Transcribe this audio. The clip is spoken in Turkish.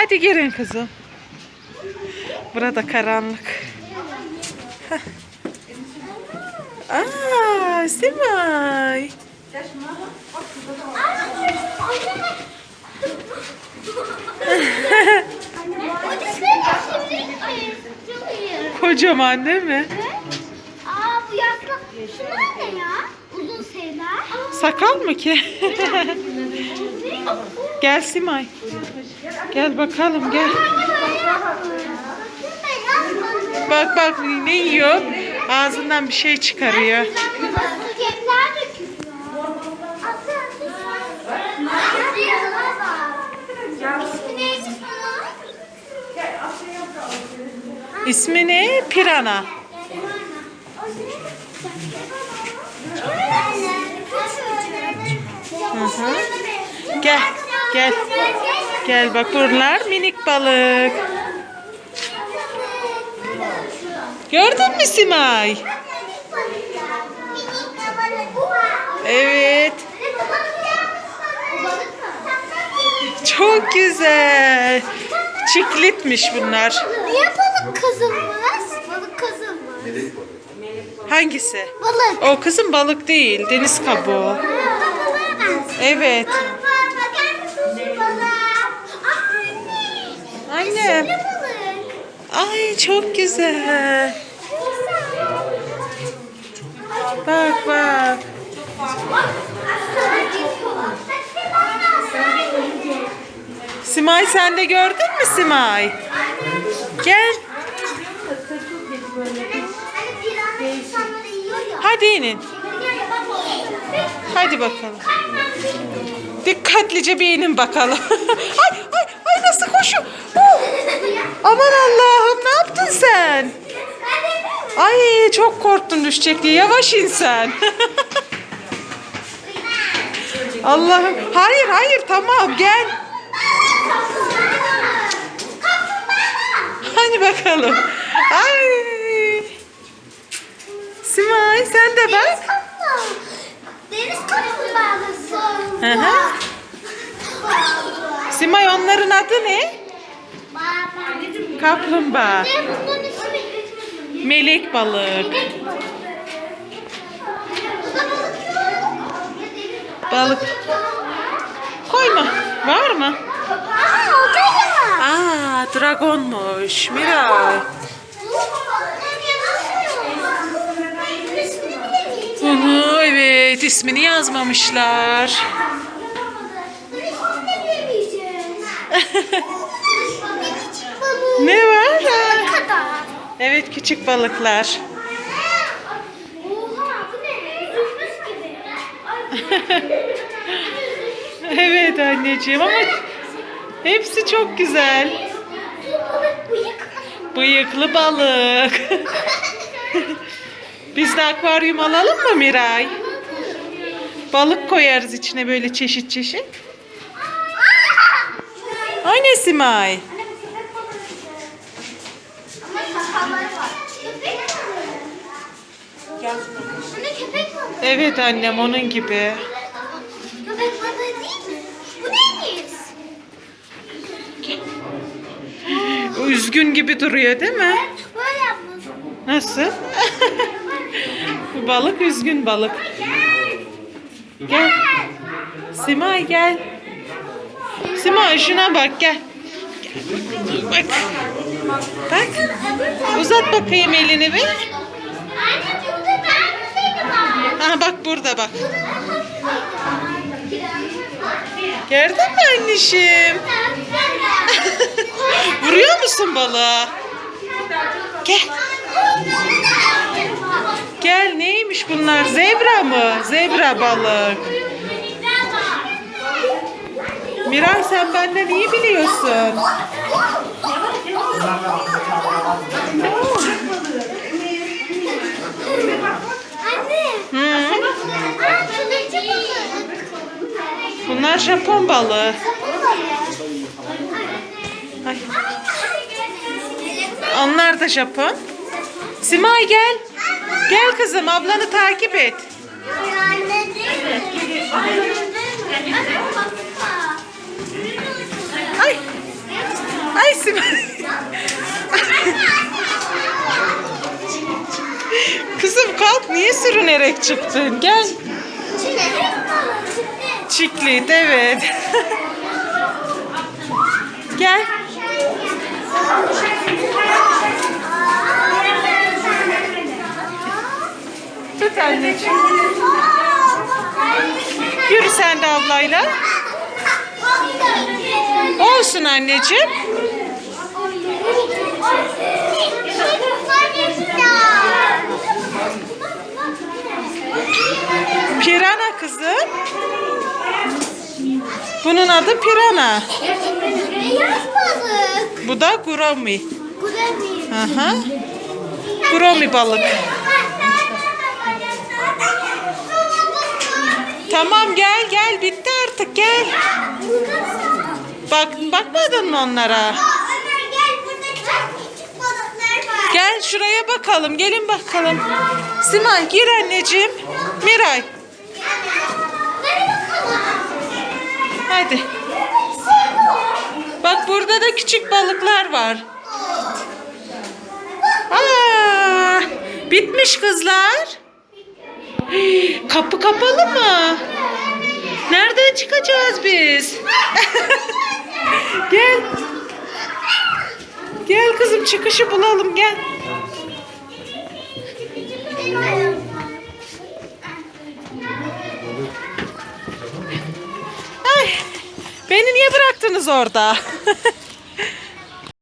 Hadi girin kızım. Burada karanlık. Aa, Simay. Kocaman değil mi? Aa bu yaslı. Şunlar ne ya? Uzun şeyler. Sakal mı ki? gel Simay. Gel bakalım gel. Bak bak ne yiyor? Ağzından bir şey çıkarıyor. İsmi ne? Pirana. Hı hı. Gel, gel. Gel bak bunlar minik balık. Gördün mü Simay? Evet. Çok güzel. Çiklitmiş bunlar. Niye balık kazılmaz? Balık kazılmaz. Hangisi? Balık. O kızım balık değil, deniz kabuğu. Evet. Balık? Ay çok güzel. Bak bak. Simay sen de gördün mü Simay? Gel. Hadi inin. Hadi bakalım. Dikkatlice bir inin bakalım. ay ay ay nasıl koşuyor? Aman Allah'ım ne yaptın sen? Ay çok korktun düşecek diye. Yavaş in sen. Allah'ım. Hayır hayır tamam gel. Hadi bakalım. Ay. Simay sen de bak. Deniz kaplumbağası. Simay onların adı ne? Kaplumbağa. Melek balık. Balık. Koyma. Var mı? Aa dragonmuş. Miray. Bunu evet ismini yazmamışlar. ne var? Evet küçük balıklar. Evet anneciğim ama hepsi çok güzel. Bıyıklı balık. Biz de akvaryum alalım mı Miray? Balık koyarız içine böyle çeşit çeşit. Ay ne Simay? Anne köpek balığı. Evet annem onun gibi. Köpek balığı değil mi? Bu neymiş? Üzgün gibi duruyor değil mi? Nasıl? Bu balık üzgün balık. Gel. Simay gel. Simay şuna bak gel. Bak. Bak. Uzat bakayım elini bir. Anne burada ben seni var. Ha bak burada bak. Gördün mü anneciğim? Vuruyor musun balığa? Gel. Gel neymiş bunlar? Zebra mı? Zebra balık. Miray sen benden iyi biliyorsun. Anne. Hı. Aa kılıcı balık. Bunlar Japon balığı. Ay. Onlar da Japon. Simay gel. Gel kızım ablanı takip et. Anne değil mi? Hepsi Kızım kalk niye sürünerek çıktın? Gel. Çiklit evet. Gel. Tut anneciğim. Yürü sen de ablayla. Olsun anneciğim. Pirana kızım. Bunun adı pirana. Beyaz balık. Bu da gurami. Bir. Aha. Gurami balık. Tamam gel gel bitti artık gel. Bak bakmadın mı onlara? Aa, Ömer gel burada çok küçük balıklar var. Gel şuraya bakalım. Gelin bakalım. Simay gir anneciğim. Miray Hadi. Bak burada da küçük balıklar var. Aa, bitmiş kızlar. Kapı kapalı mı? Nereden çıkacağız biz? gel. Gel kızım çıkışı bulalım gel. Ay, beni niye bıraktınız orada?